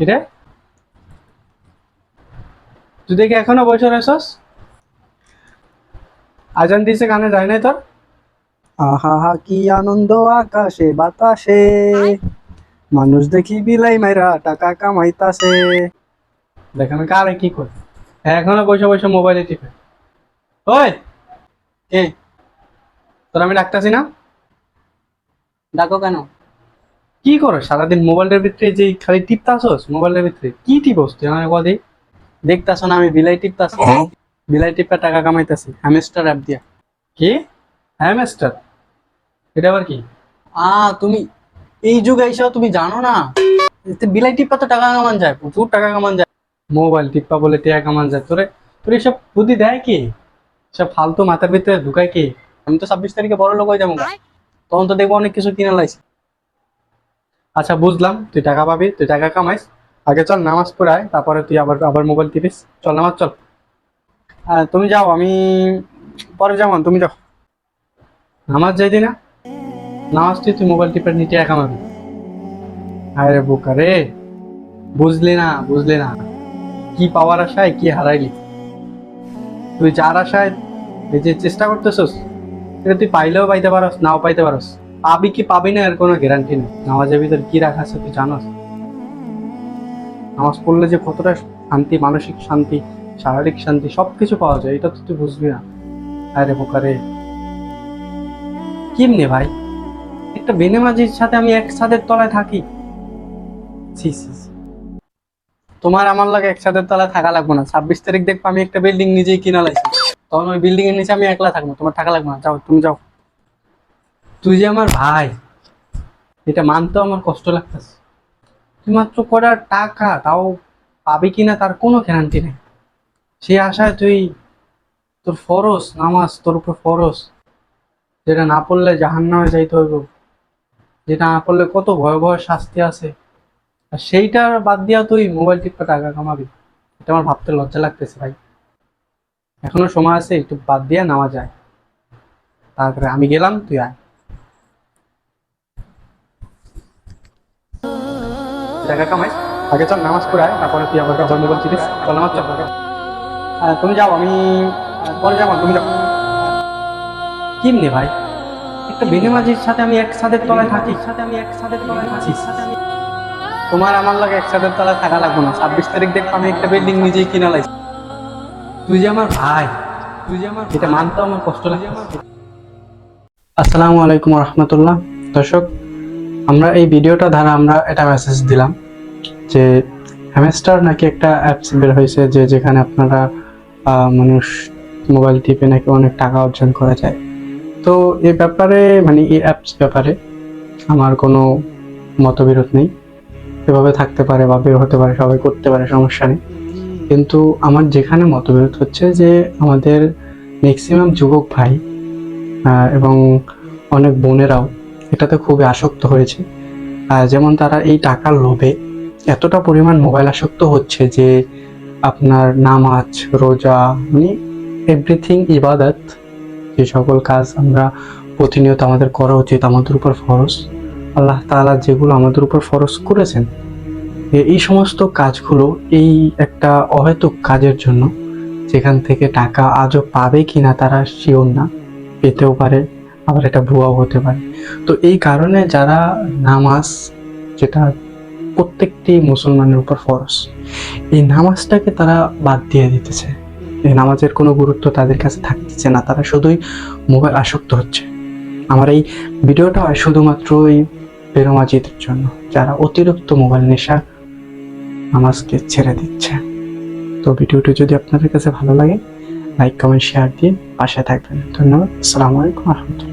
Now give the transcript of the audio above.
কিরে তুই দেখি এখনও বসে রয়েছস? আজান দিছে কানে যায় নাই তোর? আহা হা কি আনন্দ আকাশে বাতাসে। মানুষ দেখি বিলাই মাইরা টাকা কামাইতাছে। দেখ আমি কারে কি করি। এখনও বসে বসে মোবাইলে টিপে। ওই কে? তোর আমি ডাকতাছি না? ডাকো কেন? কি করো? সারাদিন মোবাইলের ভিতরে যে খালি টিপতাছস মোবাইলের ভিতরে কি টিপস তুই আমার কথা দেখতাছ না আমি বিলাই টিপতাছি? বিলাই টিপা টাকা কামাইতাছি হ্যামস্টার অ্যাপ দিয়া। কি? হ্যামস্টার এটা আবার কি? আ তুমি এই যুগে এসেও তুমি জানো না? এতে বিলাই টিপা তো টাকা কামান যায় প্রচুর টাকা কামান যায়। মোবাইল টিপ্পা বলে টেয়া কামান যায়। তোরে তোর এসব বুদ্ধি দেয় কি? সব ফালতু মাথার ভিতরে ঢুকায় কি? আমি তো ছাব্বিশ তারিখে বড় লোক হয়ে যাব। তখন তো দেখব অনেক কিছু কিনে লাইছি। আচ্ছা বুঝলাম, তুই টাকা পাবি, তুই টাকা কামাইস। আগে চল, নামাজ পড়ায়, তারপরে তুই আবার আবার মোবাইল টিপিস। চল, নামাজ চল। তুমি যাও, আমি পরে যাব, তুমি যাও। নামাজ যাইতি না? নামাজ তুই তুই মোবাইল টিপের নিয়ে টাকা কামাবি। আরে বোকা রে, বুঝলি না বুঝলি না। কি পাওয়ার আশায়, কি হারাইলি। তুই যার আশায় যে চেষ্টা করতেছস এটা তুই পাইলেও পাইতে পারস, নাও পাইতে পারস। পাবি কি পাবি না এর কোনো গ্যারান্টি নেই। নামাজের ভিতর কি রাখা আছে তুই জানোস? নামাজ পড়লে যে কতটা শান্তি, মানসিক শান্তি, শারীরিক শান্তি, সবকিছু পাওয়া যায়, এটা তো তুই বুঝবি না। আরে বোকা রে। কেমনে ভাই? একটা বেনেমাজির সাথে আমি এক ছাদের তলায় থাকি। তোমার আমার লাগে একসাথে তলায় থাকা লাগবে না। ছাব্বিশ তারিখ দেখব আমি একটা বিল্ডিং নিজেই কিনা লাগছি তখন ওই বিল্ডিং এর নিচে আমি একলা থাকব, তোমার থাকা লাগবে না। যাও, তুমি যাও। তুই যে আমার ভাই, এটা মানতেও আমার কষ্ট লাগতেছে। তুই মাত্র করার টাকা তাও পাবি কিনা তার কোনো গ্যারান্টি নেই। সেই আশায় তুই তোর ফরস নামাজ তোর উপর ফরস যেটা না পড়লে জাহান নামে যাইতে হইব। যেটা না পড়লে কত ভয়াবহ শাস্তি আছে। আর সেইটা বাদ দিয়া তুই মোবাইল টিপে টাকা কামাবি। এটা আমার ভাবতে লজ্জা লাগতেছে ভাই। এখনও সময় আছে, একটু বাদ দিয়া নেওয়া যায় তারপরে আমি গেলাম, তুই আয়। টাকা কামাই। আগে চল নামাজ পড়ায় তারপরে তুই আমার কাছে মোবাইল চিনিস চল নামাজ চল। তুমি যাও আমি পরে যাব তুমি যাও। কিমনে ভাই? একটা বেনেমাজির সাথে আমি এক ছাদের তলায় থাকি। সাথে আমি এক ছাদের তলায় থাকি। তোমার আমার লাগে একসাথে তলায় থাকা লাগবে না। ছাব্বিশ তারিখ দেখব আমি একটা বিল্ডিং নিজেই কিনা লাইছি তুই যে আমার ভাই তুই যে আমার এটা মানতেও আমার কষ্ট লাগে আসসালামু আলাইকুম রহমতুল্লাহ। দর্শক আমরা এই ভিডিওটা দ্বারা আমরা এটা মেসেজ দিলাম যে হ্যামস্টার নাকি একটা অ্যাপস বের হয়েছে যে যেখানে আপনারা মানুষ মোবাইল টিপে নাকি অনেক টাকা অর্জন করা যায়। তো এই ব্যাপারে মানে এই অ্যাপস ব্যাপারে আমার কোনো মতবিরোধ নেই। এভাবে থাকতে পারে বা বের হতে পারে, সবাই করতে পারে, সমস্যা নেই। কিন্তু আমার যেখানে মতবিরোধ হচ্ছে যে আমাদের ম্যাক্সিমাম যুবক ভাই এবং অনেক বোনেরাও এটাতে খুবই আসক্ত হয়েছে। যেমন তারা এই টাকার লোভে এতটা পরিমাণ মোবাইল আসক্ত হচ্ছে যে আপনার নামাজ, রোজা মানে এভরিথিং ইবাদত, যে সকল কাজ আমরা প্রতিনিয়ত আমাদের করা উচিত, আমাদের উপর ফরজ। আল্লাহ তাআলা যেগুলো আমাদের উপর ফরজ করেছেন এই সমস্ত কাজগুলো এই একটা অহেতুক কাজের জন্য যেখান থেকে টাকা আজও পাবে কিনা তারা শিওর না, পেতেও পারে। আবার এটা ভুয়াও হতে পারে। তো এই কারণে যারা নামাজ, যেটা প্রত্যেকটি মুসলমানের উপর ফরজ, এই নামাজটাকে তারা বাদ দিয়ে দিতেছে। এই নামাজের কোনো গুরুত্ব তাদের কাছে থাকতেছে না, তারা শুধুই মোবাইল আসক্ত হচ্ছে। আমার এই ভিডিওটা হয় শুধুমাত্র এই বেরোমাজিদের জন্য, যারা অতিরিক্ত মোবাইল নেশা নামাজকে ছেড়ে দিচ্ছে। তো ভিডিওটি যদি আপনাদের কাছে ভালো লাগে, লাইক, কমেন্ট, শেয়ার দিয়ে পাশে থাকবেন। ধন্যবাদ। আসসালামু আলাইকুম রহমতুল্লাহ।